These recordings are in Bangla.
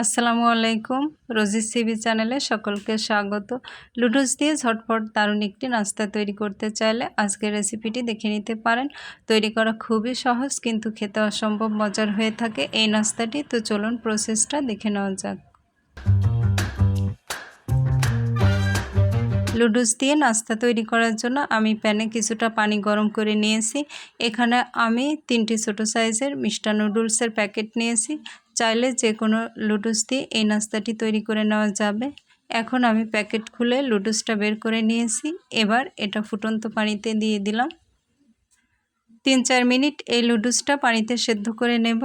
আসসালামু আলাইকুম। রোজি সিবি চ্যানেলে সকলকে স্বাগত। লুডুস দিয়ে ঝটপট দারুণ একটি নাস্তা তৈরি করতে চাইলে আজকের রেসিপিটি দেখে নিতে পারেন। তৈরি করা খুবই সহজ কিন্তু খেতে অসম্ভব মজার হয়ে থাকে এই নাস্তাটি। তো চলুন প্রসেসটা দেখে নেওয়া যাক। লুডুস দিয়ে নাস্তা তৈরি করার জন্য আমি প্যানে কিছুটা পানি গরম করে নিয়েছি। এখানে আমি তিনটি ছোটো সাইজের মিষ্টা নুডলসের প্যাকেট নিয়েছি। চাইলে যে কোনো লুডুস দিয়ে এই নাস্তাটি তৈরি করে নেওয়া যাবে। এখন আমি প্যাকেট খুলে লুডুসটা বের করে নিয়েছি। এবার এটা ফুটন্ত পানিতে দিয়ে দিলাম। তিন চার মিনিট এই লুডুসটা পানিতে সেদ্ধ করে নেব।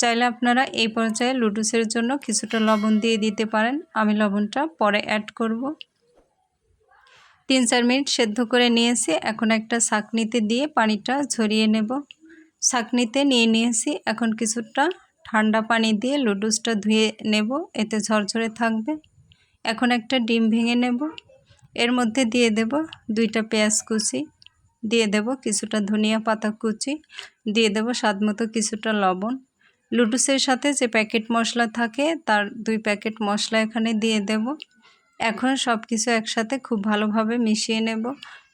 চাইলে আপনারা এই পর্যায়ে লুডুসের জন্য কিছুটা লবণ দিয়ে দিতে পারেন। আমি লবণটা পরে অ্যাড করব। তিন চার মিনিট সেদ্ধ করে নিয়েছি। এখন একটা শাকনিতে দিয়ে পানিটা ঝরিয়ে নেব। শাকনিতে নিয়ে নিয়েছি। এখন কিছুটা ঠান্ডা পানি দিয়ে লুডুসটা ধুয়ে নেব, এতে ঝরঝরে থাকবে। এখন একটা ডিম ভেঙে নেব। এর মধ্যে দিয়ে দেব দুইটা পেঁয়াজ কুচি, দিয়ে দেব কিছুটা ধনিয়া পাতা কুচি, দিয়ে দেব স্বাদ মতো কিছুটা লবণ। লুডুসের সাথে যে প্যাকেট মশলা থাকে, তার দুই প্যাকেট মশলা এখানে দিয়ে দেব। এখন সব কিছু একসাথে খুব ভালোভাবে মিশিয়ে নেব।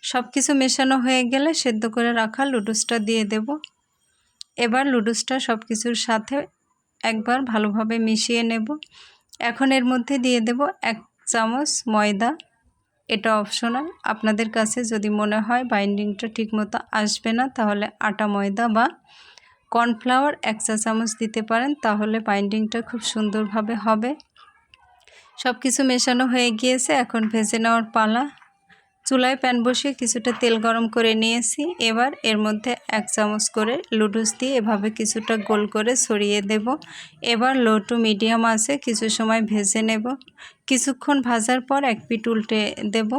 সব কিছু মেশানো হয়ে গেলে সেদ্ধ করে রাখা লুডুসটা দিয়ে দেব। এবার লুডুসটা সব কিছুর সাথে একবার ভালোভাবে মিশিয়ে নেব। এখন এর মধ্যে দিয়ে দেব এক চামচ ময়দা। এটা অপশনাল আপনাদের কাছে যদি মনে হয় বাইন্ডিংটা ঠিকমতো আসবে না, তাহলে আটা ময়দা বা কর্নফ্লাওয়ার এক চা চামচ দিতে পারেন, তাহলে বাইন্ডিংটা খুব সুন্দরভাবে হবে। সব কিছু মেশানো হয়ে গিয়েছে। এখন ভেজে নেওয়ার পালা। চুলায় প্যান বসিয়ে কিছুটা তেল গরম করে নিয়েছি। এবার এর মধ্যে এক চামচ করে লুডুস দিয়ে এভাবে কিছুটা গোল করে ছড়িয়ে দেব। এবার লো টু মিডিয়াম আছে, কিছু সময় ভেজে নেব। কিছুক্ষণ ভাজার পর এক পিট উল্টে দেব।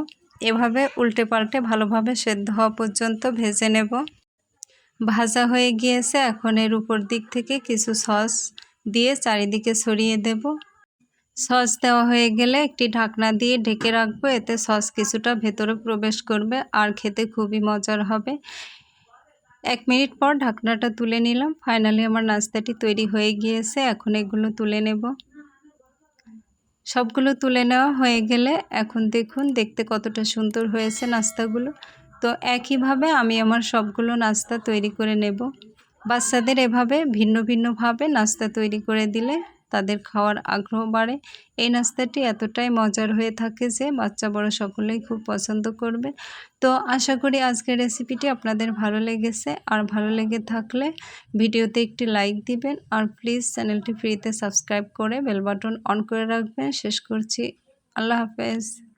এভাবে উল্টে পাল্টে ভালোভাবে সেদ্ধ হওয়া পর্যন্ত ভেজে নেব। ভাজা হয়ে গিয়েছে। এখন এর উপর দিক থেকে কিছু সস দিয়ে চারিদিকে ছড়িয়ে দেব। সস দেওয়া হয়ে গেলে একটি ঢাকনা দিয়ে ঢেকে রাখব। এতে সস কিছুটা ভেতরে প্রবেশ করবে আর খেতে খুবই মজার হবে। এক মিনিট পর ঢাকনাটা তুলে নিলাম। ফাইনালি আমার নাস্তাটি তৈরি হয়ে গিয়েছে। এখন এগুলো তুলে নেব। সবগুলো তুলে নেওয়া হয়ে গেলে এখন দেখুন, দেখতে কতটা সুন্দর হয়েছে নাস্তাগুলো। তো একইভাবে আমি আমার সবগুলো নাস্তা তৈরি করে নেব। বাচ্চাদের এভাবে ভিন্ন ভিন্নভাবে নাস্তা তৈরি করে দিলে তাদের খাওয়ার আগ্রহ বাড়ে। এই নাস্তাটি এতটাই মজার হয়ে থাকে যে বাচ্চা বড় সকলেই খুব পছন্দ করবে। তো আশা করি আজকের রেসিপিটি আপনাদের ভালো লেগেছে। আর ভালো লেগে থাকলে ভিডিওতে একটি লাইক দিবেন। আর প্লিজ চ্যানেলটি ফ্রিতে সাবস্ক্রাইব করে বেল বাটন অন করে রাখবেন। শেষ করছি। আল্লাহ হাফেজ।